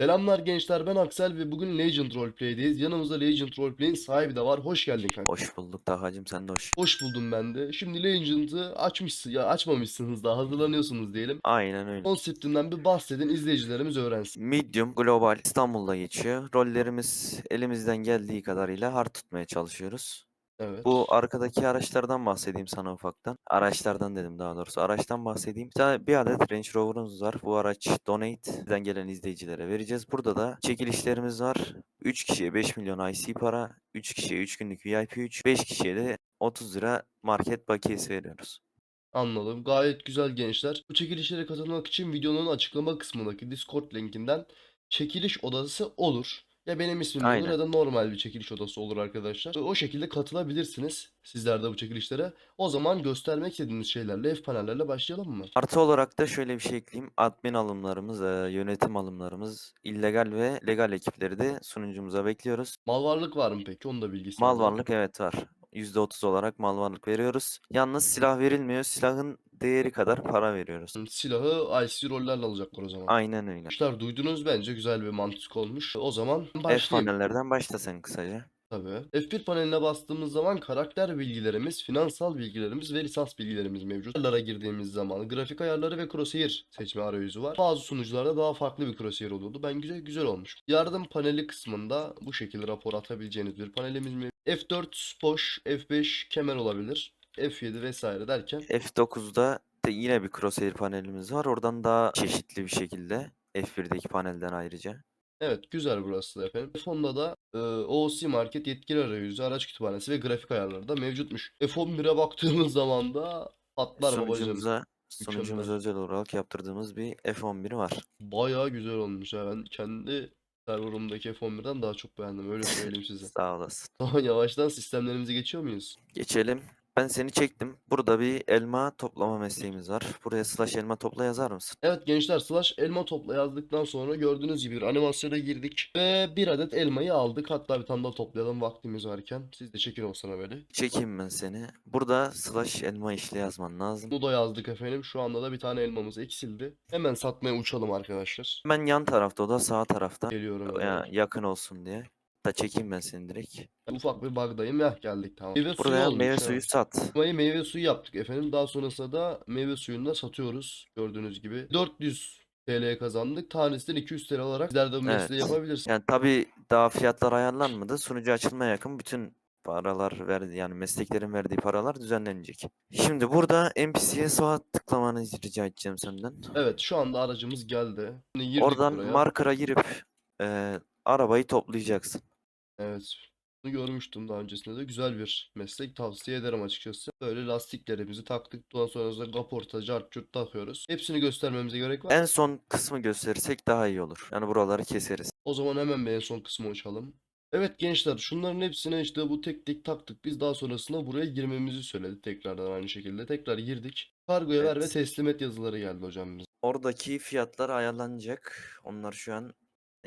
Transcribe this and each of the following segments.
Selamlar gençler ben Aksel ve bugün Legend Roleplay'deyiz. Yanımızda Legend Roleplay'in sahibi de var. Hoş geldin kanka. Hoş bulduk Tahacım sen de hoş. Hoş buldum ben de. Şimdi Legend'ı açmışsın ya açmamışsınız daha hazırlanıyorsunuz diyelim. Aynen öyle. Konseptinden bir bahsedin izleyicilerimiz öğrensin. Medium Global İstanbul'da geçiyor. Rollerimiz elimizden geldiği kadarıyla hard tutmaya çalışıyoruz. Evet. Bu arkadaki araçlardan bahsedeyim sana ufaktan. Araçlardan dedim daha doğrusu. Araçtan bahsedeyim. Bir, tane, bir adet Range Rover'ımız var. Bu araç Donate'den gelen izleyicilere vereceğiz. Burada da çekilişlerimiz var. 3 kişiye 5 milyon IC para, 3 kişiye 3 günlük VIP 3, 5 kişiye de 30 lira market bakiyesi veriyoruz. Anladım. Gayet güzel gençler. Bu çekilişlere katılmak için videonun açıklama kısmındaki Discord linkinden çekiliş odası olur. Ya benim ismim olur Aynen. ya da normal bir çekiliş odası olur arkadaşlar. O şekilde katılabilirsiniz sizler de bu çekilişlere. O zaman göstermek istediğiniz şeylerle, F panellerle başlayalım mı? Artı olarak da şöyle bir şey ekleyeyim. Admin alımlarımız, eee, yönetim alımlarımız, illegal ve legal ekipleri de sunucumuza bekliyoruz. Mal varlık var mı peki? Onun da bilgisi Mal varlık evet var. %30 olarak mal varlık veriyoruz. Yalnız silah verilmiyor. Silahın değeri kadar para veriyoruz. Silahı IC rollerle alacaklar o zaman. Aynen öyle. Arkadaşlar duydunuz bence güzel bir mantık olmuş. O zaman F başlayayım. panellerden başla sen kısaca. Tabii. F1 paneline bastığımız zaman karakter bilgilerimiz, finansal bilgilerimiz ve lisans bilgilerimiz mevcut. Ayarlara girdiğimiz zaman grafik ayarları ve crosshair seçme arayüzü var. Bazı sunucularda daha farklı bir crosshair oluyordu. Ben güzel güzel olmuş. Yardım paneli kısmında bu şekilde rapor atabileceğiniz bir panelimiz mevcut. F4 boş, F5 kemer olabilir. F7 vesaire derken F9'da da yine bir crosshair panelimiz var. Oradan daha çeşitli bir şekilde F1'deki panelden ayrıca. Evet güzel burası da efendim. F10'da da e, OOC Market yetkili arayüzü, araç kütüphanesi ve grafik ayarları da mevcutmuş. F11'e baktığımız zaman da patlar babacığım. Mükemmel. özel olarak yaptırdığımız bir F11 var. Bayağı güzel olmuş ya. Ben kendi serverımdaki F11'den daha çok beğendim. Öyle söyleyeyim size. Sağ olasın. Tamam yavaştan sistemlerimize geçiyor muyuz? Geçelim. Ben seni çektim. Burada bir elma toplama mesleğimiz var. Buraya slash elma topla yazar mısın? Evet gençler slash elma topla yazdıktan sonra gördüğünüz gibi bir animasyona girdik. Ve bir adet elmayı aldık. Hatta bir tane daha toplayalım vaktimiz varken. Siz de çekin olsana böyle. Çekeyim ben seni. Burada slash elma işle yazman lazım. Bunu da yazdık efendim. Şu anda da bir tane elmamız eksildi. Hemen satmaya uçalım arkadaşlar. Hemen yan tarafta o da sağ tarafta. Geliyorum. Ya, yakın olsun diye. Da çekeyim ben seni direkt. Ufak bir bug'dayım. Yah geldik tamam. Meyve suyu Buraya olmuş meyve ha. suyu sat. Elmayı meyve suyu yaptık efendim. Daha sonrasında da meyve suyunu da satıyoruz. Gördüğünüz gibi. 400 TL kazandık. Tanesinden 200 TL alarak sizler de bu mesleği Evet. yapabilirsiniz. Yani tabii daha fiyatlar ayarlanmadı. Sunucu açılmaya yakın bütün paralar verdi yani mesleklerin verdiği paralar düzenlenecek. Şimdi burada NPC'ye sağa tıklamanı rica edeceğim senden. Evet şu anda aracımız geldi. Şimdi girdik Oradan buraya. marker'a girip eee, arabayı toplayacaksın. Evet. Bunu görmüştüm daha öncesinde de. Güzel bir meslek. Tavsiye ederim açıkçası. Böyle lastiklerimizi taktık. Daha sonrasında kaporta, cart, curt takıyoruz. Hepsini göstermemize gerek var. En son kısmı gösterirsek daha iyi olur. Yani buraları keseriz. O zaman hemen bir en son kısmı uçalım. Evet gençler şunların hepsine işte bu tek tek taktık. Biz daha sonrasında buraya girmemizi söyledi tekrardan aynı şekilde. Tekrar girdik. Kargoya ver ve Evet. teslim et yazıları geldi hocam bize. Oradaki fiyatlar ayarlanacak. Onlar şu an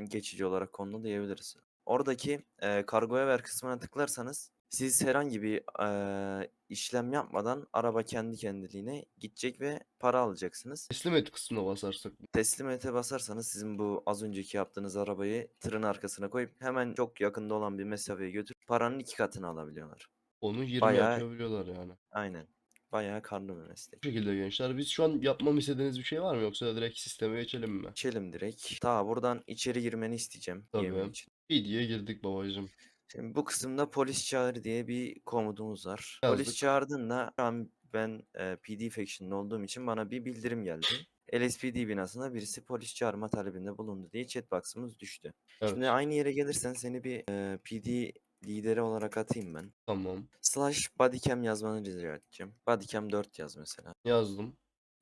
geçici olarak konulu diyebiliriz. Oradaki eee, kargoya ver kısmına tıklarsanız siz herhangi bir eee, işlem yapmadan araba kendi kendiliğine gidecek ve para alacaksınız. Teslim et kısmına basarsak. Teslim ete basarsanız sizin bu az önceki yaptığınız arabayı tırın arkasına koyup hemen çok yakında olan bir mesafeye götürüp paranın iki katını alabiliyorlar. Onu 20 Bayağı- yapabiliyorlar yani. Aynen. Bayağı karlı bir meslek. Bu şekilde gençler. Biz şu an yapmamı istediğiniz bir şey var mı yoksa direkt sisteme geçelim mi? Geçelim direkt. Ta buradan içeri girmeni isteyeceğim yemin Tabii. İçin. PD'ye girdik babacığım. Şimdi bu kısımda polis çağır diye bir komudumuz var. Yazdık. Polis çağırdığında şu an ben e, PD Faction'da olduğum için bana bir bildirim geldi. LSPD binasında birisi polis çağırma talebinde bulundu diye chatbox'ımız düştü. Evet. Şimdi aynı yere gelirsen seni bir e, PD lideri olarak atayım ben. Tamam. Slash bodycam yazmanı rica edeceğim. Bodycam 4 yaz mesela. Yazdım.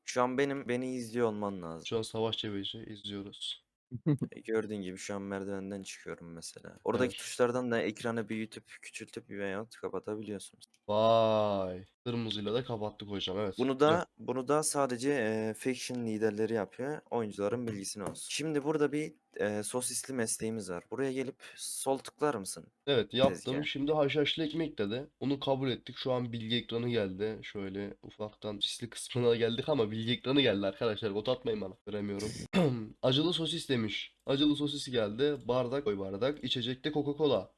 Şu an benim beni izliyor olman lazım. Şu an Savaş Çevici izliyoruz. E, Gördüğün gibi şu an merdivenden çıkıyorum mesela. Oradaki Evet. tuşlardan da ekranı büyütüp küçültüp veyahut kapatabiliyorsunuz. Vay. Kırmızıyla da kapattık hocam. Evet. Bunu da bunu da sadece e, faction liderleri yapıyor. Oyuncuların bilgisine olsun. Şimdi burada bir e, sosisli mesleğimiz var. Buraya gelip sol tıklar mısın? Evet yaptım. tezgah. Şimdi haşhaşlı ekmek dedi. Onu kabul ettik. Şu an bilgi ekranı geldi. Şöyle ufaktan sisli kısmına geldik ama bilgi ekranı geldi arkadaşlar. Bot atmayın bana. Göremiyorum. Acılı sosis demiş. Acılı sosisi geldi. Bardak koy bardak. İçecekte Coca-Cola.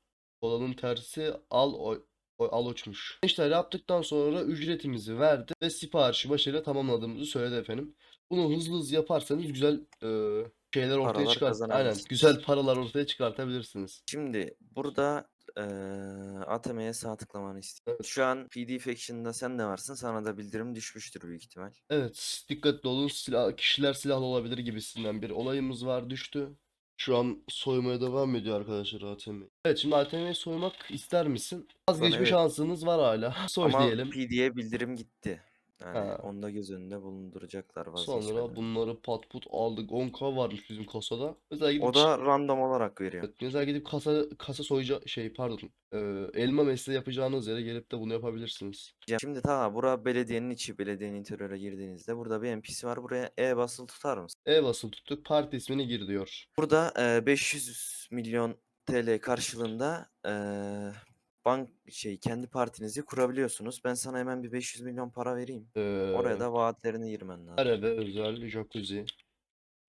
Kolanın tersi al al uçmuş. İşler yaptıktan sonra ücretimizi verdi ve siparişi başarıyla tamamladığımızı söyledi efendim. Bunu hızlı hızlı yaparsanız güzel e, şeyler ortaya Paralar çıkart. Aynen, güzel paralar ortaya çıkartabilirsiniz. Şimdi burada eee ATM'ye sağ tıklamanı istiyorum. Evet. Şu an PD Faction'da sen de varsın. Sana da bildirim düşmüştür büyük ihtimal. Evet, dikkatli olun. Silah, kişiler silahlı olabilir gibisinden bir olayımız var, düştü. Şu an soymaya devam ediyor arkadaşlar ATM. Evet, şimdi ATM'yi soymak ister misin? Vazgeçme evet. şansınız var hala. Soy Ama diyelim. PD'ye bildirim gitti. Yani Ha. onu da göz önünde bulunduracaklar Sonra vazgeçmeden. bunları pat put aldık. 10k varmış bizim kasada. Mesela gidip O da random olarak veriyor. Evet, mesela gidip kasa kasa soyuca şey pardon. e, elma mesleği yapacağınız yere gelip de bunu yapabilirsiniz. Şimdi ta bura belediyenin içi. Belediyenin interiöre girdiğinizde burada bir NPC var. Buraya E basılı tutar mısın? E basılı tuttuk. Parti ismini gir diyor. Burada eee, 500 milyon TL karşılığında eee, bank şey kendi partinizi kurabiliyorsunuz. Ben sana hemen bir 500 milyon para vereyim. Oraya Ee, da vaatlerini girmen lazım. Eve özel jacuzzi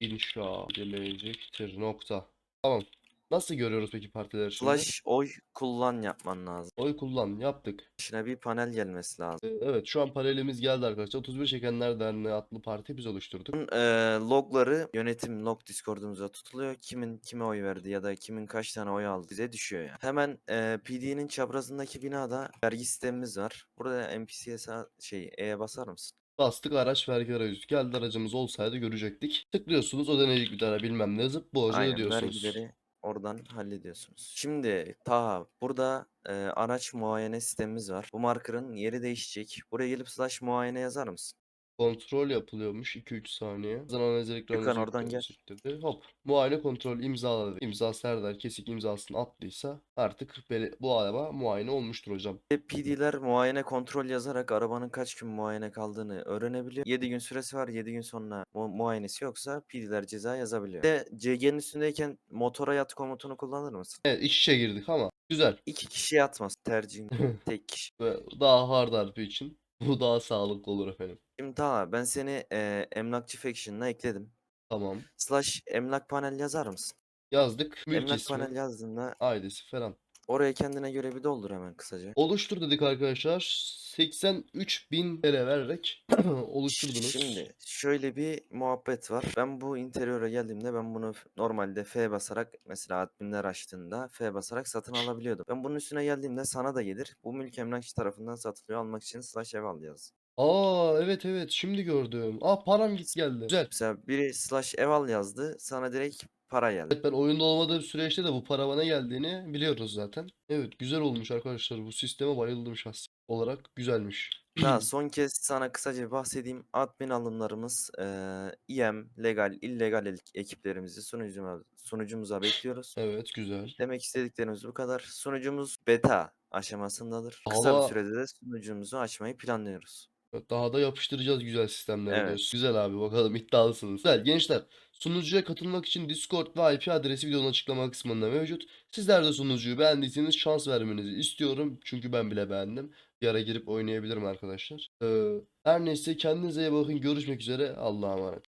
inşa edilecektir nokta. Tamam. Nasıl görüyoruz peki partileri şimdi? Slash oy kullan yapman lazım. Oy kullan yaptık. Başına bir panel gelmesi lazım. Ee, Evet şu an panelimiz geldi arkadaşlar. 31 Çekenler Derneği adlı parti biz oluşturduk. Bunun eee, logları yönetim log Discord'umuza tutuluyor. Kimin kime oy verdi ya da kimin kaç tane oy aldı bize düşüyor yani. Hemen eee, PD'nin çaprazındaki binada vergi sistemimiz var. Burada NPC'ye sağ, şey E'ye basar mısın? Bastık araç vergi arayüzü. Geldi aracımız olsaydı görecektik. Tıklıyorsunuz ödenecek bir tane bilmem ne yazıp borcu Aynen ödüyorsunuz. vergileri oradan hallediyorsunuz. Şimdi Taha burada e, araç muayene sistemimiz var. Bu markerın yeri değişecek. Buraya gelip slash muayene yazar mısın? Kontrol yapılıyormuş 2-3 saniye. Hızlı analiz ekranı Gökhan oradan gel. dedi. Hop. Muayene kontrol imzaladı. İmza Serdar Kesik imzasını attıysa artık bu araba muayene olmuştur hocam. Ve PD'ler muayene kontrol yazarak arabanın kaç gün muayene kaldığını öğrenebiliyor. 7 gün süresi var. 7 gün sonra mu- muayenesi yoksa PD'ler ceza yazabiliyor. Ve CG'nin üstündeyken motora yat komutunu kullanır mısın? Evet iç içe girdik ama güzel. İki kişi yatmaz. Tercihin tek kişi. Ve daha hard harfi için bu daha sağlıklı olur efendim. Şimdi Taha ben seni e, emlakçı faction'ına ekledim. Tamam. Slash emlak panel yazar mısın? Yazdık. Mülk Emlak ismi, panel yazdığında aidesi falan. oraya kendine göre bir doldur hemen kısaca. Oluştur dedik arkadaşlar. 83 bin TL vererek oluşturdunuz. Şimdi şöyle bir muhabbet var. Ben bu interiöre geldiğimde ben bunu normalde F basarak mesela adminler açtığında F basarak satın alabiliyordum. Ben bunun üstüne geldiğimde sana da gelir. Bu mülk emlakçı tarafından satılıyor. Almak için slash ev al yaz. Aa evet evet şimdi gördüm. Aa param git geldi. Güzel. Mesela biri slash ev al yazdı. Sana direkt para geldi. Evet ben oyunda olmadığım süreçte de bu para bana geldiğini biliyoruz zaten. Evet güzel olmuş arkadaşlar. Bu sisteme bayıldım şahsi olarak. Güzelmiş. Daha son kez sana kısaca bahsedeyim. Admin alımlarımız eee IM, legal, illegal el- ekiplerimizi sunucuma, sunucumuza bekliyoruz. Evet güzel. Demek istediklerimiz bu kadar. Sunucumuz beta aşamasındadır. Kısa bir sürede de sunucumuzu açmayı planlıyoruz. Daha da yapıştıracağız güzel sistemleri Evet. diyorsun. Güzel abi bakalım iddialısınız. Güzel gençler. Sunucuya katılmak için Discord ve IP adresi videonun açıklama kısmında mevcut. Sizler de sunucuyu beğendiyseniz şans vermenizi istiyorum. Çünkü ben bile beğendim. Bir ara girip oynayabilirim arkadaşlar. Ee, her neyse kendinize iyi bakın. Görüşmek üzere. Allah'a emanet.